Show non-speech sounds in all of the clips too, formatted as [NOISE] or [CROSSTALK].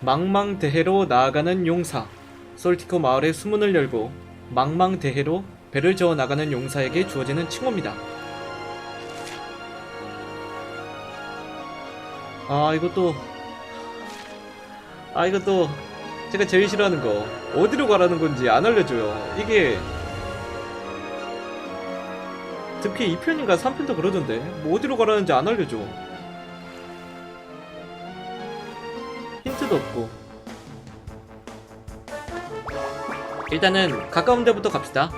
망망대해로 나아가는 용사 솔티코 마을의 수문을 열고 망망대해로 배를 저어 나가는 용사에게 주어지는 칭호입니다. 아 이것도 아 이것도 제가 제일 싫어하는 거 어디로 가라는 건지 안 알려줘요. 이게 특히 2편인가 3편도 그러던데 뭐 어디로 가라는지 안 알려줘. 힌트도 없고 일단은 가까운 데부터 갑시다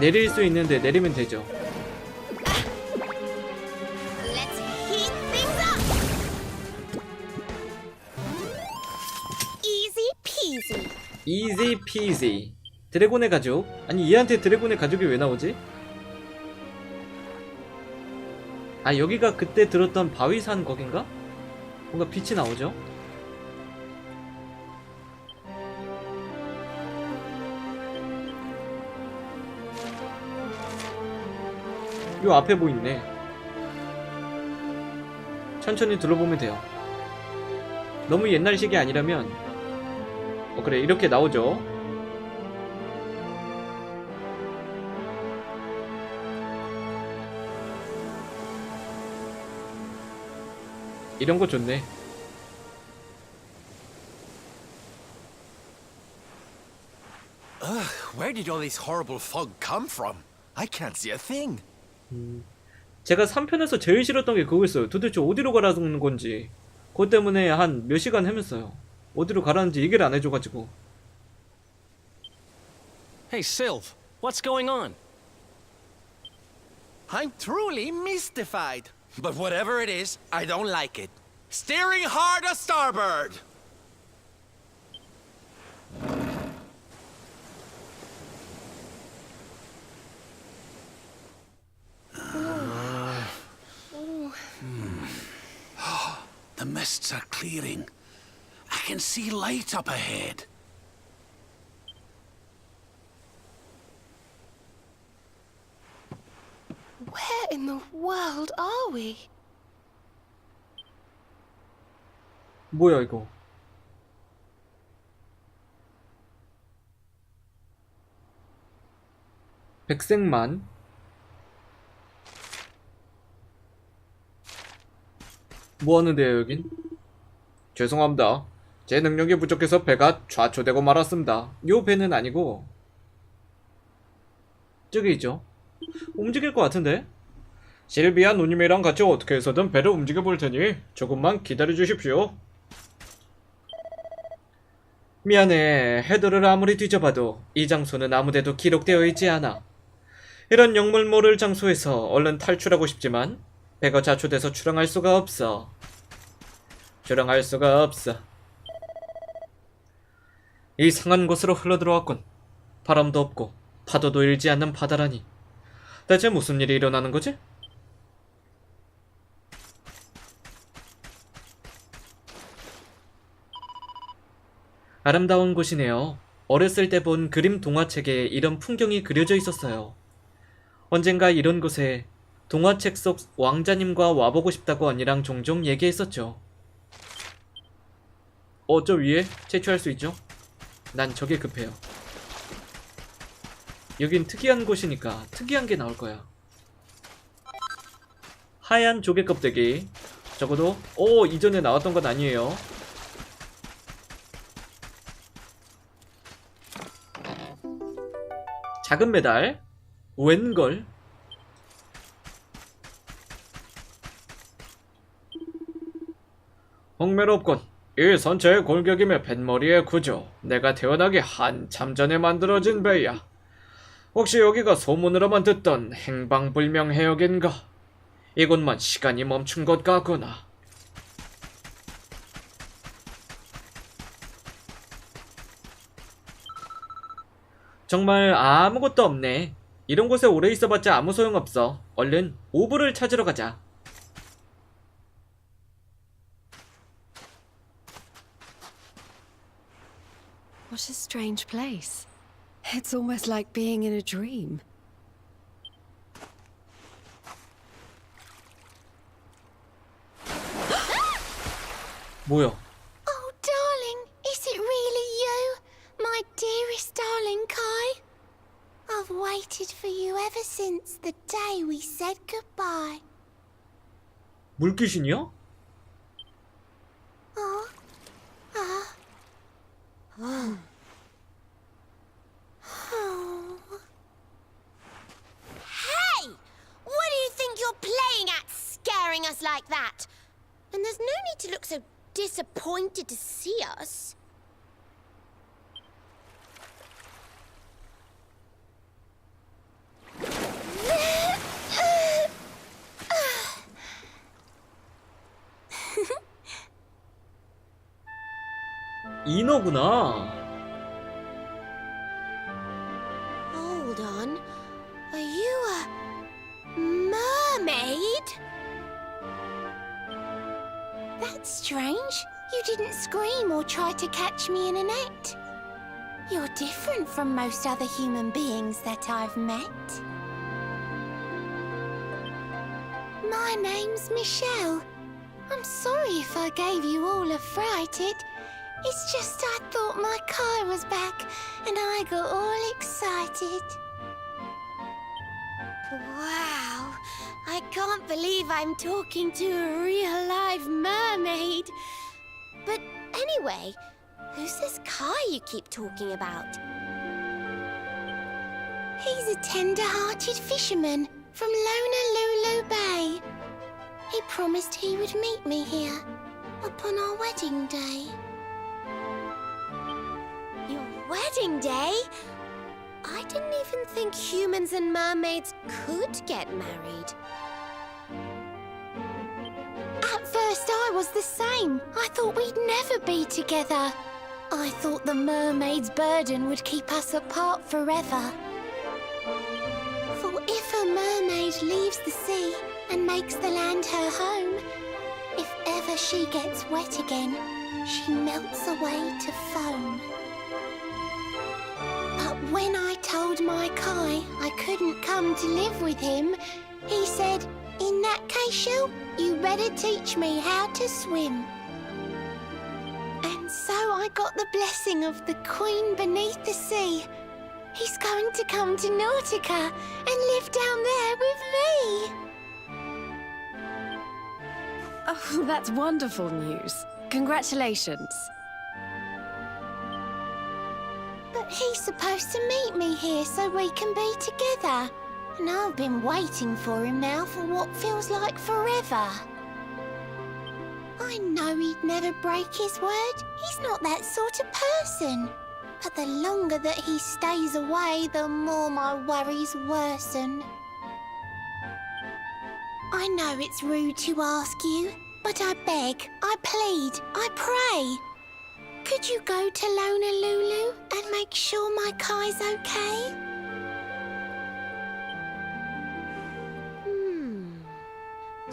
내릴 수 있는데 내리면 되죠. Easy peasy. 드래곤의 가족 아니 얘한테 드래곤의 가족이 왜 나오지? 아 여기가 그때 들었던 바위산 거긴가? 뭔가 빛이 나오죠? 요 앞에 뭐 있네 천천히 둘러보면 돼요 너무 옛날식이 아니라면 어 그래 이렇게 나오죠 이런 거 좋네 Where did all this horrible fog come from? I can't see a thing. 제가 3편에서 제일 싫었던 게 그거였어요 도대체 어디로 가라는 건지 그것 때문에 한 몇 시간 헤맸어요 어디로 가라는지 얘기를 안 해줘가지고 Hey, Sylve, what's going on? I'm truly mystified. But whatever it is, I don't like it. Steering hard a starboard! [GASPS] The mists are clearing. I can see light up ahead. Where in the world are we? 뭐야 이거? 백색만? 뭐 하는데요 여긴? 죄송합니다. 제 능력이 부족해서 배가 좌초되고 말았습니다. 요 배는 아니고 저기 있죠 움직일 것 같은데? 실비아 누님이랑 같이 어떻게 해서든 배를 움직여 볼 테니 조금만 기다려 주십시오 미안해. 헤드를 아무리 뒤져봐도 이 장소는 아무데도 기록되어 있지 않아. 이런 영물 모를 장소에서 얼른 탈출하고 싶지만 배가 좌초돼서 출항할 수가 없어. 출항할 수가 없어. 이상한 곳으로 흘러들어왔군. 바람도 없고 파도도 일지 않는 바다라니. 대체 무슨 일이 일어나는 거지? 아름다운 곳이네요. 어렸을 때 본 그림 동화책에 이런 풍경이 그려져 있었어요. 언젠가 이런 곳에 동화책 속 왕자님과 와보고 싶다고 언니랑 종종 얘기했었죠. 어, 저 위에 채취할 수 있죠? 난 저게 급해요. 여긴 특이한 곳이니까 특이한 게 나올 거야. 하얀 조개 껍데기. 적어도, 오, 이전에 나왔던 건 아니에요. 작은 메달 웬걸 홍매롭군 이 선체의 골격이며 뱃머리의 구조 내가 태어나기 한참 전에 만들어진 배야 혹시 여기가 소문으로만 듣던 행방불명 해역인가 이곳만 시간이 멈춘 것 같구나 정말 아무것도 없네. 이런 곳에 오래 있어봤자 아무 소용없어. 얼른 오브를 찾으러 가자. What strange place. It's almost like being in a dream. 뭐야? Oh, darling, is it really you? My dearest darling Kai? I've waited for you ever since the day we said goodbye. 물귀신이야? Ah, ah. [GASPS] Oh. Ah. Oh. scaring us like that? And there's no need to look so disappointed to see us. [LAUGHS] 인어구나. Hold on. Are you a mermaid? That's strange. You didn't scream or try to catch me in a net. You're different from most other human beings that I've met. My name's Michelle. I'm sorry if I gave you all a fright. It, it's just I thought my car was back and I got all excited. Can't believe I'm talking to a real live mermaid. But anyway, who's this Kai you keep talking about? He's a tender hearted fisherman from Lonalulu Bay. He promised he would meet me here upon our wedding day. Your wedding day? I didn't even think humans and mermaids could get married. I was the same. I thought we'd never be together. I thought the mermaid's burden would keep us apart forever. For if a mermaid leaves the sea and makes the land her home, if ever she gets wet again, she melts away to foam. But when I told my Kai I couldn't come to live with him, he said, In that case, Shell, you better teach me how to swim. And so I got the blessing of the Queen beneath the sea. He's going to come to Nautica and live down there with me. Oh, [LAUGHS] that's wonderful news. Congratulations. But he's supposed to meet me here so we can be together. And I've been waiting for him now for what feels like forever. I know he'd never break his word. He's not that sort of person. But the longer that he stays away, the more my worries worsen. I know it's rude to ask you, but I beg, I plead, I pray. Could you go to Lonalulu and make sure my Kai's okay?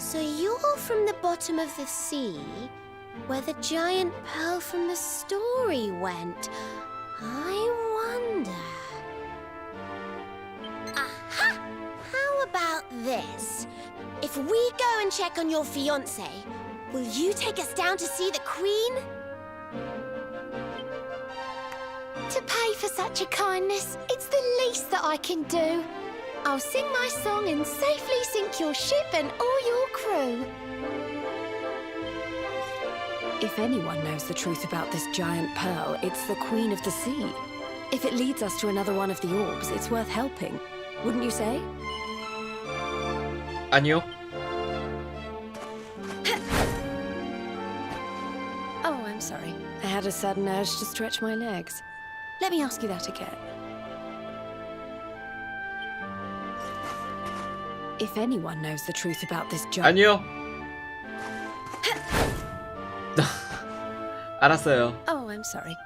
So you're from the bottom of the sea, where the giant pearl from the story went. I wonder. Aha! How about this? If we go and check on your fiance, will you take us down to see the Queen? To pay for such a kindness, it's the least that I can do. I'll sing my song and safely sink your ship and all your crew. If anyone knows the truth about this giant pearl, it's the Queen of the Sea. If it leads us to another one of the orbs, it's worth helping. Wouldn't you say? Anio? oh, I'm sorry. I had a sudden urge to stretch my legs. Let me ask you that again. If anyone knows the truth about this giant... 아니요. [LAUGHS] 알았어요. Oh, I'm sorry.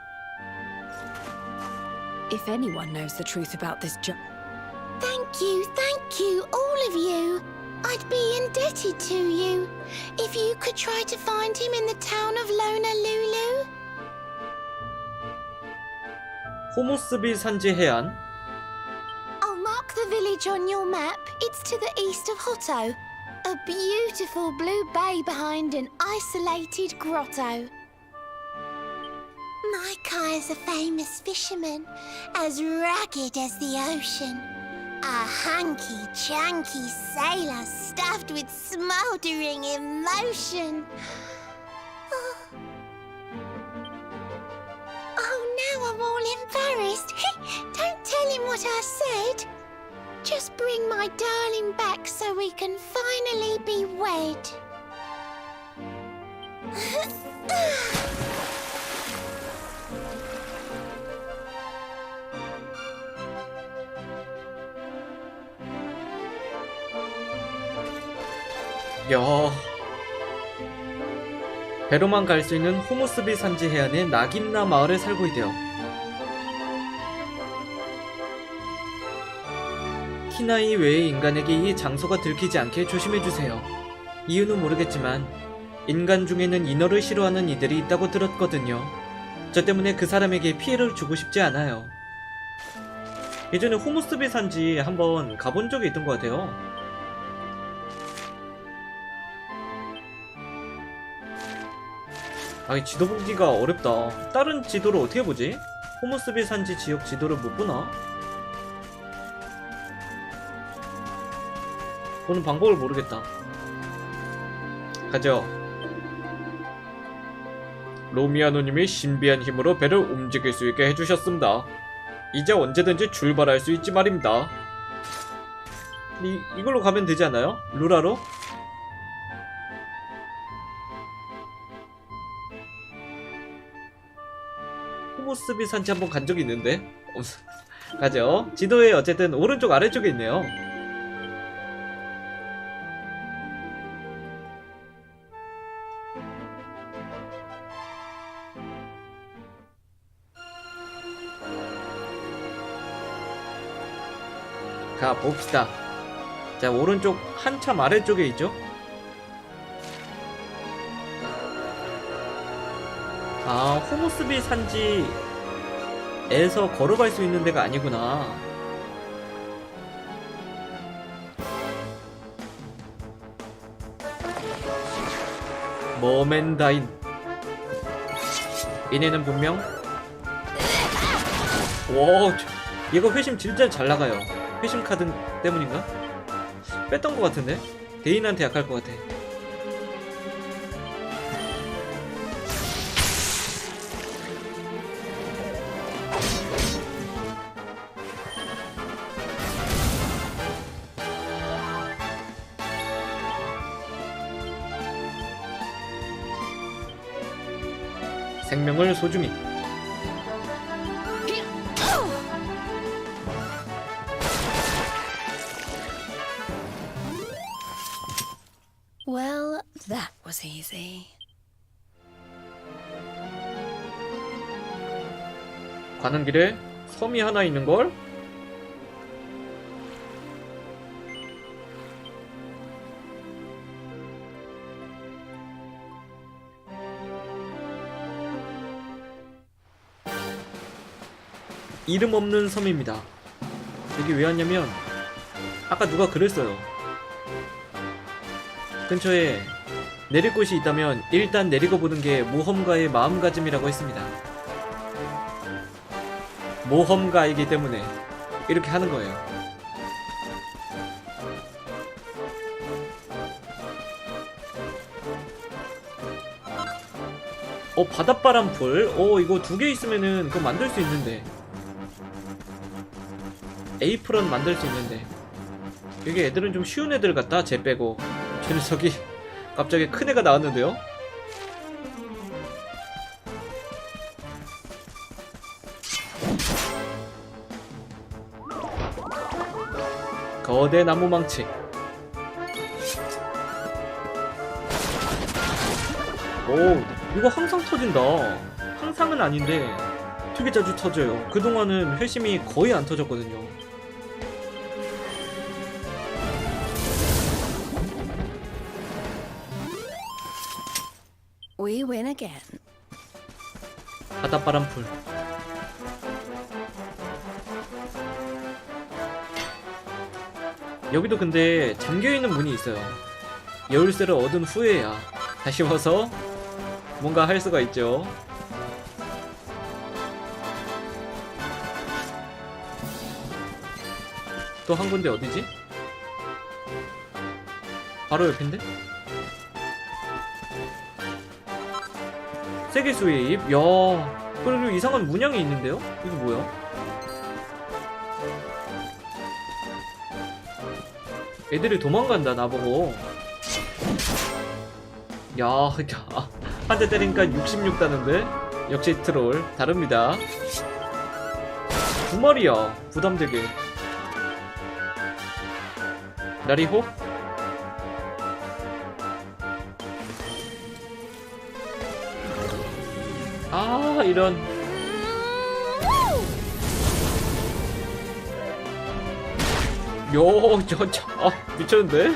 If anyone knows the truth about this giant... Thank you, thank you, all of you. I'd be indebted to you. If you could try to find him in the town of Lonalulu. 호모스비 산지 해안. I'll mark the village on your map. it's to the east of Hotto. A beautiful blue bay behind an isolated grotto. My is a famous fisherman, as ragged as the ocean. A hunky chunky sailor stuffed with smouldering emotion. Oh, oh now I'm all embarrassed. [LAUGHS] Don't tell him what I said. Just bring my darling back so we can finally be wed. 야. 배로만 갈 수 있는 호모스비 산지 해안의 나김나 마을에 살고 있대요. 키나이 외의 인간에게 이 장소가 들키지 않게 조심해주세요. 이유는 모르겠지만 인간 중에는 인어를 싫어하는 이들이 있다고 들었거든요. 저 때문에 그 사람에게 피해를 주고 싶지 않아요. 예전에 호모스비 산지 한번 가본 적이 있던 것 같아요. 아, 이 지도 보기가 어렵다. 다른 지도를 어떻게 보지? 호모스비 산지 지역 지도를 못 보나? 보는 방법을 모르겠다. 가죠. 로미아노님이 신비한 힘으로 배를 움직일 수 있게 해주셨습니다. 이제 언제든지 출발할 수 있지 말입니다. 이, 이걸로 가면 되지 않아요? 루라로? 호모스비 산지 한번 간 적이 있는데 어, 가죠 지도에 어쨌든 오른쪽 아래쪽에 있네요 가 봅시다 자 오른쪽 한참 아래쪽에 있죠 아, 호모스비 산지에서 걸어갈 수 있는 데가 아니구나. 머맨다인. 이내는 분명. 와, 저- 얘가 회심 진짜 잘 나가요. 회심 카드 때문인가? 뺐던 것 같은데? 대인한테 약할 것 같아. 생명을 소중히. 가는 길에 섬이 하나 있는 걸? 이름 없는 섬입니다. 여기 왜 왔냐면 아까 누가 그랬어요. 근처에 내릴 곳이 있다면 일단 내리고 보는 게 모험가의 마음가짐이라고 했습니다. 모험가이기 때문에 이렇게 하는 거예요. 어 바닷바람 풀? 어 이거 두 개 있으면은 그거 만들 수 있는데 에이프런 만들 수 있는데 여기 애들은 좀 쉬운 애들 같다 쟤 빼고 저 녀석이 갑자기 큰 애가 나왔는데요? 거대 나무망치. 오 이거 항상 터진다. 항상은 아닌데 되게 자주 터져요. 그동안은 회심이 거의 안 터졌거든요. We win again. 바닷바람 풀 여기도 근데 잠겨있는 문이 있어요 여울쇠를 얻은 후에야 다시 와서 뭔가 할 수가 있죠 또 한 군데 어디지? 바로 옆인데? 세계수의 입? 야 그리고 이상한 문양이 있는데요? 이거 뭐야? 애들이 도망간다 나보고. 야, 야, 한 대 때리니까 66 다는데? 역시 트롤 다릅니다. 두 마리야 부담되게. 나리호? 아 이런 요, 저, 저, 아, 미쳤는데?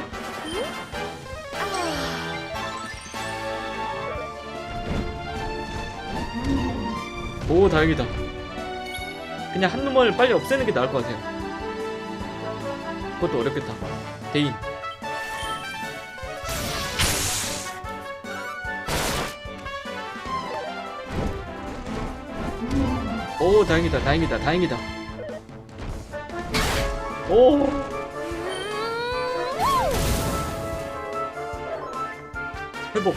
오, 다행이다. 그냥 한 놈을 빨리 없애는 게 나을 것 같아요. 그것도 어렵겠다. 대인. 오, 다행이다, 다행이다, 다행이다. 오. 회복.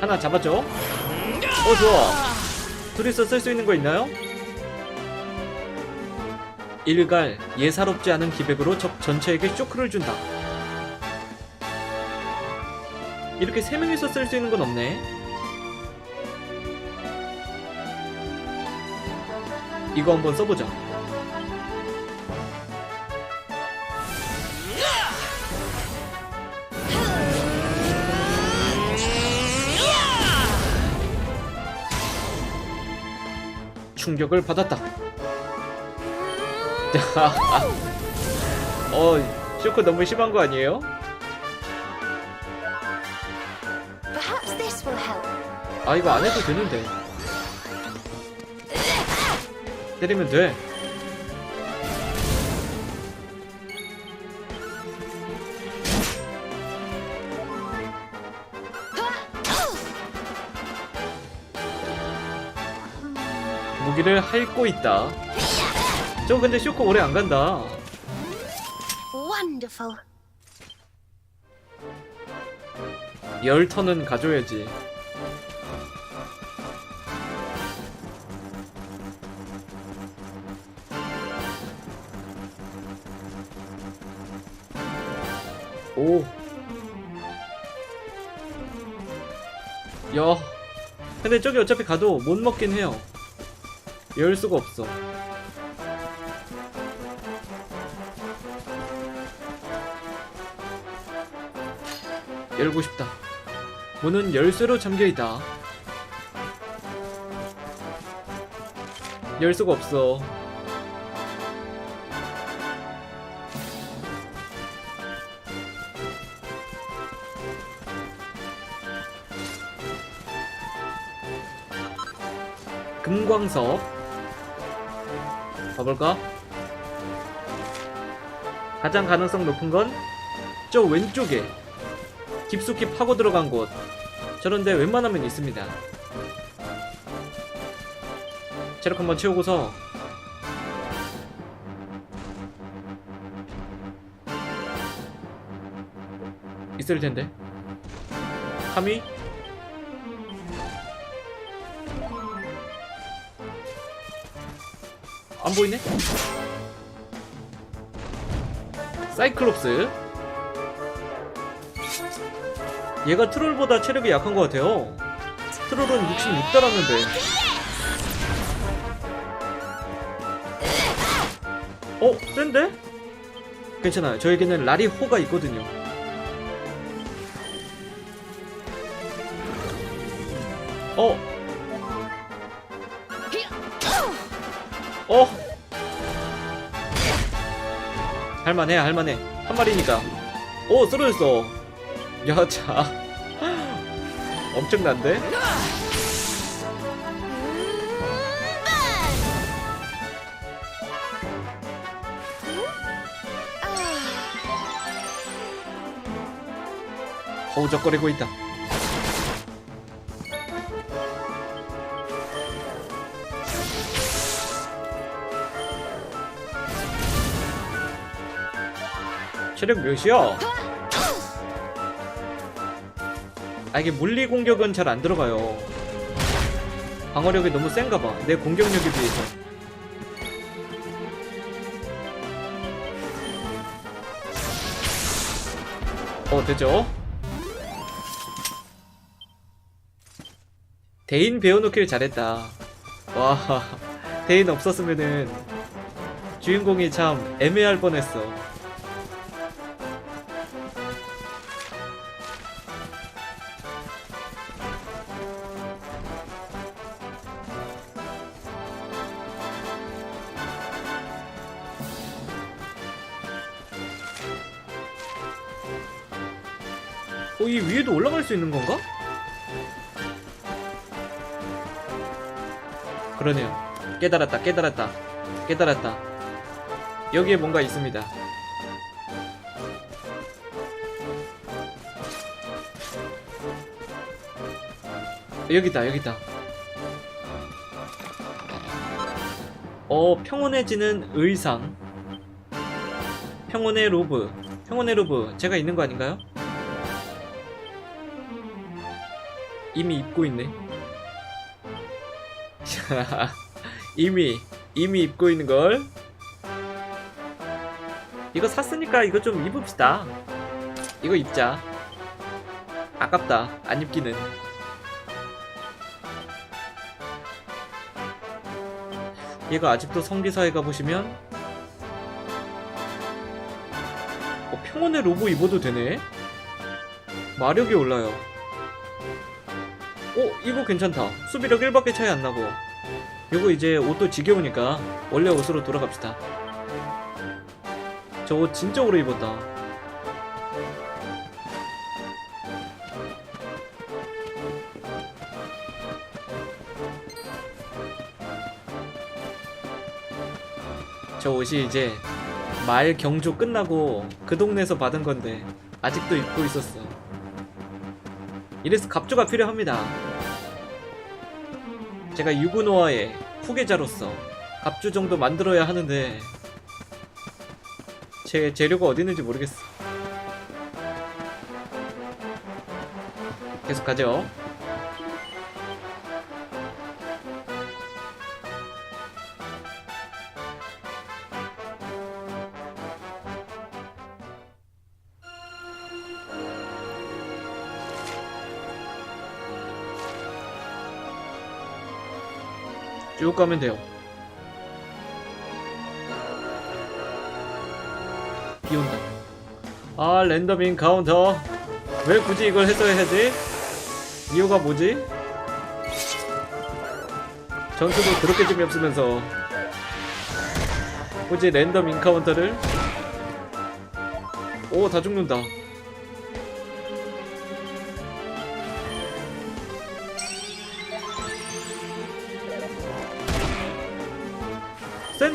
하나 잡았죠? 어 좋아. 둘이서 쓸 수 있는 거 있나요? 일갈 예사롭지 않은 기백으로 적 전체에게 쇼크를 준다. 이렇게 세 명이서 쓸 수 있는 건 없네. 이거 한번 써보자. 충격을 받았다. [LAUGHS] 어, 쇼크 너무 심한 거 아니에요? 아 이거 안 해도 되는데. 때리면 돼. 무기를 핥고 있다. 저 근데 쇼크 오래 안 간다. 열 턴은 가져야지 야. 근데 저기 어차피 가도 못 먹긴 해요. 열 수가 없어. 열고 싶다. 문은 열쇠로 잠겨 있다. 열 수가 없어. 금광석. 가볼까? 가장 가능성 높은 건 저 왼쪽에 깊숙이 파고 들어간 곳. 저런데 웬만하면 있습니다. 체력 한번 채우고서 있을 텐데. 카미 안 보이네? 사이클롭스 얘가 트롤보다 체력이 약한 것 같아요 트롤은 66달았는데 어? 센데? 괜찮아요 저에게는 라리호가 있거든요 어? 어? 할만해 할만해. 한 마리니까. 오 쓰러졌어. 야자. [LAUGHS] 엄청난데? 허우적거리고 있다 체력 몇이야? 아 이게 물리 공격은 잘 안 들어가요. 방어력이 너무 센가 봐. 내 공격력에 비해서. 어 되죠? 대인 배워놓기를 잘했다. 와 [LAUGHS] 대인 없었으면은 주인공이 참 애매할 뻔했어. 있는 건가? 그러네요. 깨달았다, 깨달았다, 깨달았다. 여기에 뭔가 있습니다. 여기다, 여기다. 어, 평온해지는 의상. 평온의 로브. 평온의 로브. 제가 있는 거 아닌가요? 이미 입고 있네. [LAUGHS] 이미 이미 입고 있는 걸. 이거 샀으니까 이거 좀 입읍시다. 이거 입자. 아깝다. 안 입기는. 얘가 아직도 성기사에 가보시면 어, 평온의 로고 입어도 되네? 마력이 올라요. 오 이거 괜찮다. 수비력 1밖에 차이 안 나고. 이거 이제 옷도 지겨우니까 원래 옷으로 돌아갑시다. 저 옷 진짜 오래 입었다. 저 옷이 이제 말 경조 끝나고 그 동네에서 받은 건데 아직도 입고 있었어. 이래서 갑주가 필요합니다. 제가 유구노아의 후계자로서 갑주 정도 만들어야 하는데 제 재료가 어디 있는지 모르겠어. 계속 가죠. 쭉 가면 돼요. 비 온다. 아, 랜덤 인 카운터. 왜 굳이 이걸 했어야 하지? 이유가 뭐지? 전투도 그렇게 재미없으면서 굳이 랜덤 인카운터를 오 다 죽는다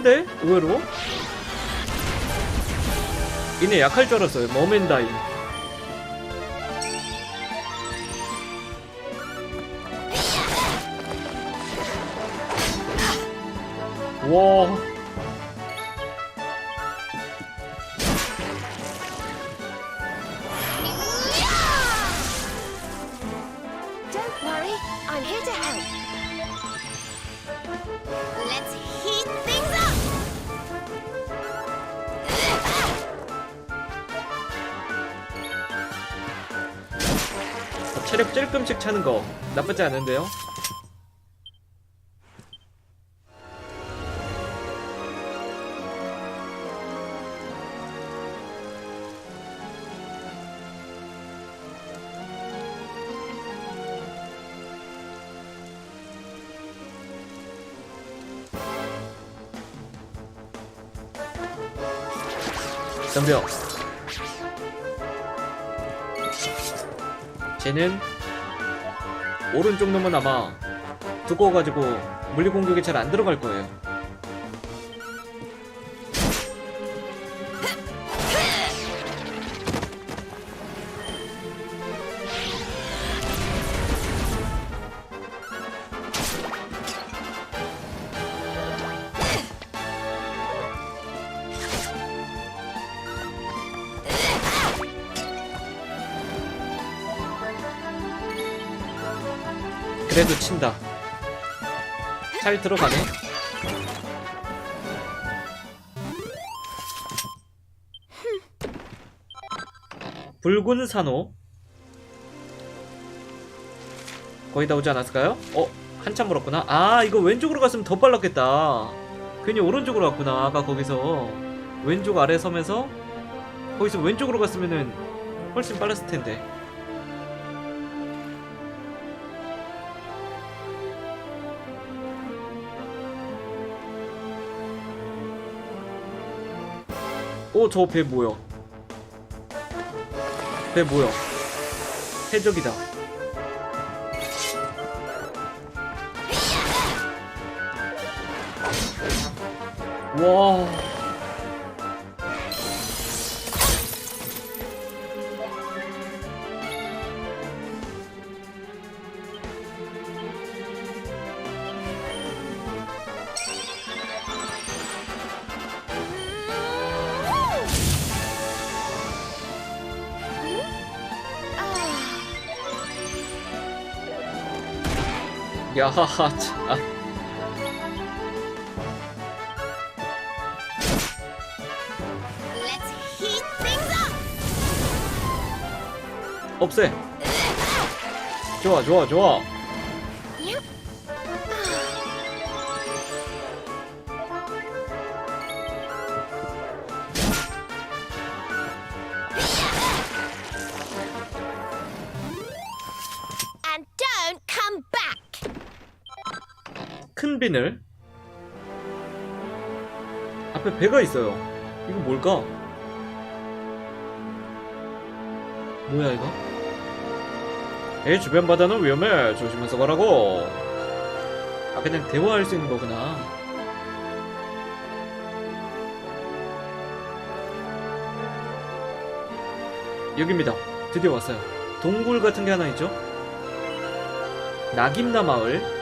센데? 의외로? 이네 약할 줄 알았어요 머맨다이 와 체력 찔끔씩 차는 거 나쁘지 않은데요? 덤벼 쟤는 오른쪽 놈은 아마 두꺼워가지고 물리 공격이 잘 안 들어갈 거예요. 그래도 친다. 잘 들어가네. 붉은 산호. 거의 다 오지 않았을까요? 어, 한참 멀었구나. 아, 이거 왼쪽으로 갔으면 더 빨랐겠다. 괜히 오른쪽으로 갔구나. 아까 거기서 왼쪽 아래 서면서 거기서 왼쪽으로 갔으면은 훨씬 빨랐을 텐데. 오, 저배 뭐야? 배 뭐야? 해적이다. 와. 야하하 참. 없애. 좋아 좋아 좋아. 큰 비늘. 앞에 배가 있어요. 이거 뭘까? 뭐야 이거? 배 주변 바다는 위험해. 조심해서 가라고. 아 그냥 대화할 수 있는 거구나. 여기입니다. 드디어 왔어요. 동굴 같은 게 하나 있죠? 낙임나 마을.